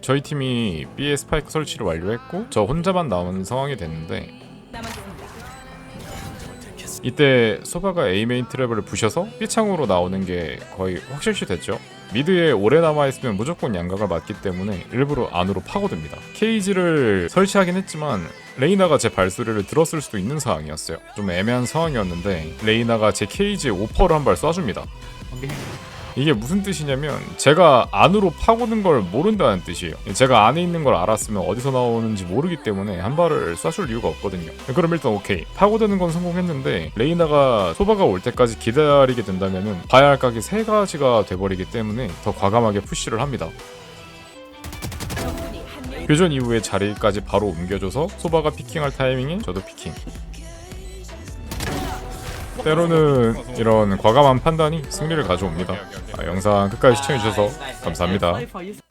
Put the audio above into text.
저희 팀이 B의 스파이크 설치를 완료했고 저 혼자만 남은 상황이 됐는데. 이때 소바가 A 메인 트랩을 부셔서 B창으로 나오는 게 거의 확실시 됐죠. 미드에 오래 남아있으면 무조건 양각을 맞기 때문에 일부러 안으로 파고듭니다. 케이지를 설치하긴 했지만 레이나가 제 발소리를 들었을 수도 있는 상황이었어요. 좀 애매한 상황이었는데 레이나가 제 케이지에 오퍼를 한 발 쏴줍니다. 이 게 무슨 뜻이냐면 제가 안으로 파고든 걸 모른다는 뜻이에요. 제가 안에 있는 걸 알았으면 어디서 나오는지 모르기 때문에 한 발을 쏴줄 이유가 없거든요. 그럼 일단 오케이. 파고드는 건 성공했는데 레이나가 소바가 올 때까지 기다리게 된다면은 봐야 할 각이 세 가지가 돼버리기 때문에 더 과감하게 푸시를 합니다. 교전 이후에 자리까지 바로 옮겨줘서 소바가 피킹할 타이밍에 저도 피킹. 때로는 이런 과감한 판단이 승리를 가져옵니다. 아, 영상 끝까지 시청해주셔서 감사합니다.